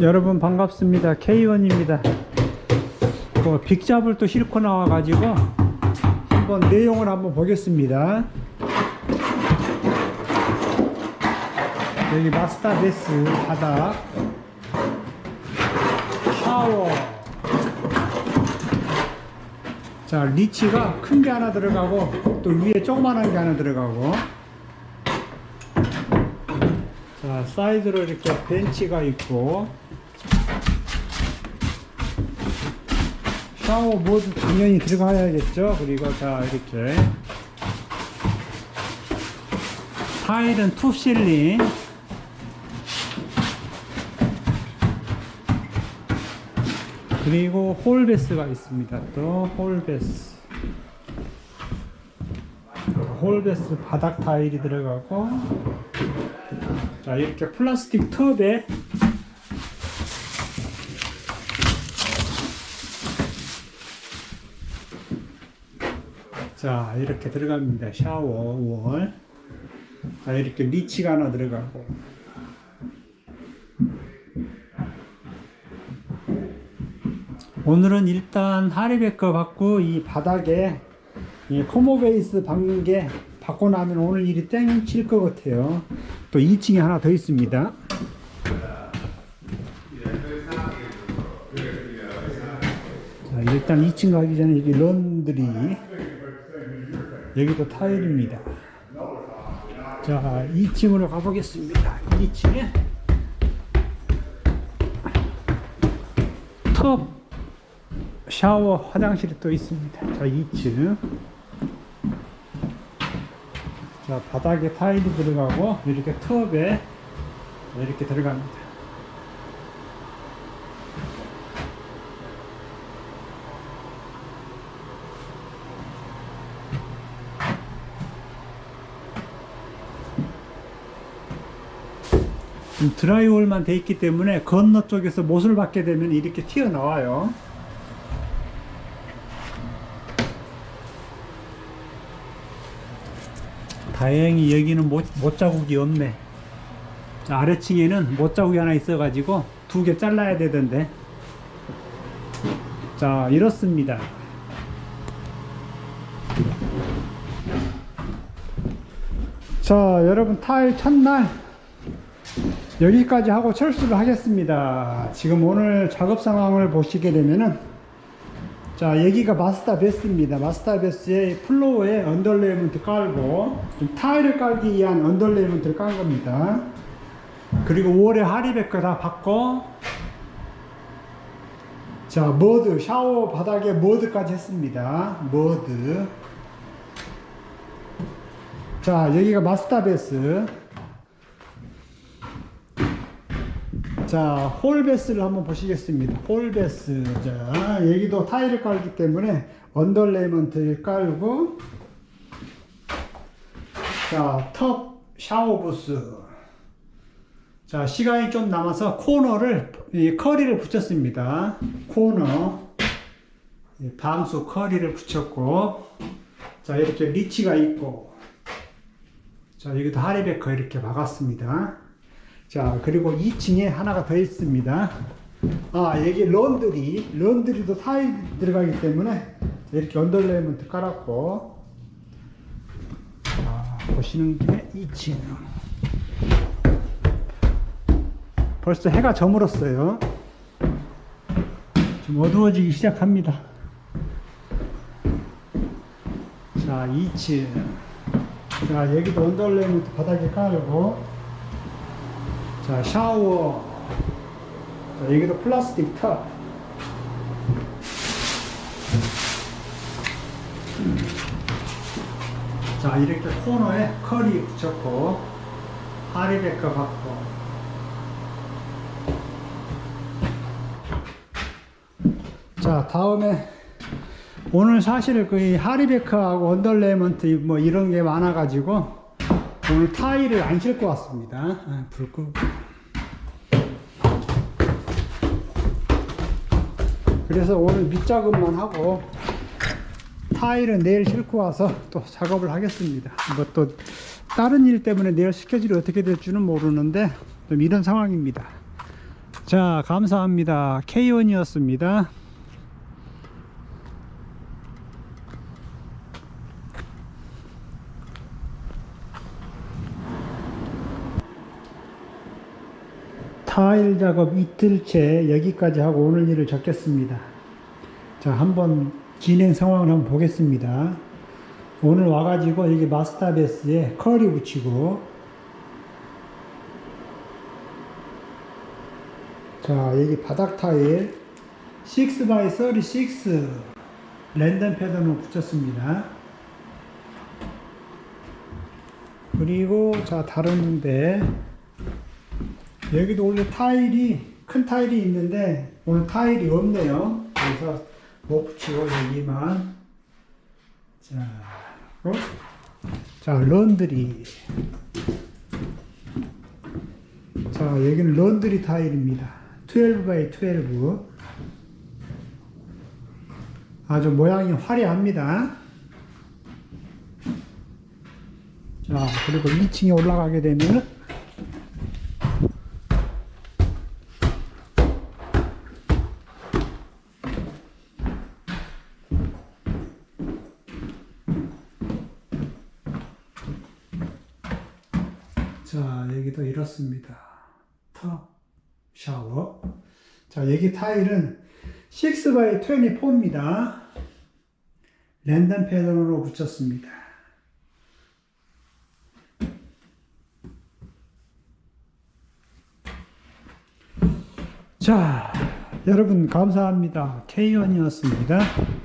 여러분 반갑습니다. K1입니다. 그 빅잡을 또 싣고 나와 가지고 한번 내용을 한번 보겠습니다. 여기 마스터 베스 바닥 샤워 자 리치가 큰 게 하나 들어가고 또 위에 조그만한 게 하나 들어가고 자 사이드로 이렇게 벤치가 있고 샤워 모드 당연히 들어가야겠죠? 그리고 자 이렇게. 타일은 투 실링. 그리고 홀베스가 있습니다. 또 홀베스. 홀베스 바닥 타일이 들어가고. 자 이렇게 플라스틱 톱에 자 이렇게 들어갑니다 샤워 월. 자 이렇게 리치가 하나 들어가고 오늘은 일단 하리베커 받고 이 바닥에 이 코모 베이스 박는 게 받고 나면 오늘 일이 땡 칠 것 같아요. 또 2층에 하나 더 있습니다. 자, 일단 2층 가기 전에 여기 런드리 여기도 타일입니다. 자, 2층으로 가보겠습니다. 2층에 톱 샤워 화장실이 또 있습니다. 자, 2층. 자, 바닥에 타일이 들어가고, 이렇게 톱에 이렇게 들어갑니다. 드라이홀만 돼 있기 때문에 건너 쪽에서 못을 받게 되면 이렇게 튀어나와요. 다행히 여기는 못, 못 자국이 없네. 자, 아래층에는 못 자국이 하나 있어 가지고 두 개 잘라야 되던데. 자, 이렇습니다. 자, 여러분 타일 첫날 여기까지 하고 철수를 하겠습니다. 지금 오늘 작업 상황을 보시게 되면은 자 여기가 마스터 베스입니다. 마스터 베스의 플로어에 언더레이먼트 깔고 좀 타일을 깔기 위한 언더레이먼트를 깐 겁니다. 그리고 5월에 하리백과 다 받고 자 머드 샤워 바닥에 머드까지 했습니다. 머드 자 여기가 마스터 베스 자, 홀베스를 한번 보시겠습니다. 홀베스. 자, 여기도 타일을 깔기 때문에 언더레이먼트를 깔고, 자, 톱 샤워 부스. 자, 시간이 좀 남아서 코너를, 이 커리를 붙였습니다. 코너. 이 방수 커리를 붙였고, 자, 이렇게 리치가 있고, 자, 여기도 하리베커 이렇게 박았습니다. 자, 그리고 2층에 하나가 더 있습니다. 아, 여기 런드리. 런드리도 타일 들어가기 때문에 이렇게 언더레이먼트 깔았고. 자, 보시는 김에 2층. 벌써 해가 저물었어요. 좀 어두워지기 시작합니다. 자, 2층. 자, 여기도 언더레이먼트 바닥에 깔고. 자, 샤워. 자, 여기도 플라스틱 탑. 자, 이렇게 코너에 커리 붙였고, 하리베커 받고. 자, 다음에 오늘 사실 그 하리베커하고 언더레이먼트 뭐 이런 게 많아가지고 오늘 타일을 안 실 것 같습니다. 아, 불 끄고. 그래서 오늘 밑작업만 하고 타일은 내일 싣고 와서 또 작업을 하겠습니다. 뭐 또 다른 일 때문에 내일 스케줄이 어떻게 될지는 모르는데 좀 이런 상황입니다. 자, 감사합니다. K1이었습니다. 타일 작업 이틀째 여기까지 하고 오늘 일을 적겠습니다. 자, 한번 진행 상황을 한번 보겠습니다. 오늘 와가지고 여기 마스터 베이스에 커리 붙이고 자, 여기 바닥 타일 6x36 랜덤 패턴으로 붙였습니다. 그리고 자, 다른 데 여기도 원래 타일이 큰 타일이 있는데 오늘 타일이 없네요. 그래서 못 붙이고 여기만 자, 어? 자 런드리 자 여기는 런드리 타일입니다. 12x12 아주 모양이 화려합니다. 자 그리고 2층에 올라가게 되면 자, 여기도 이렇습니다. 터 샤워. 자, 여기 타일은 6x24입니다. 랜덤 패널로 붙였습니다. 자, 여러분 감사합니다. K1이었습니다.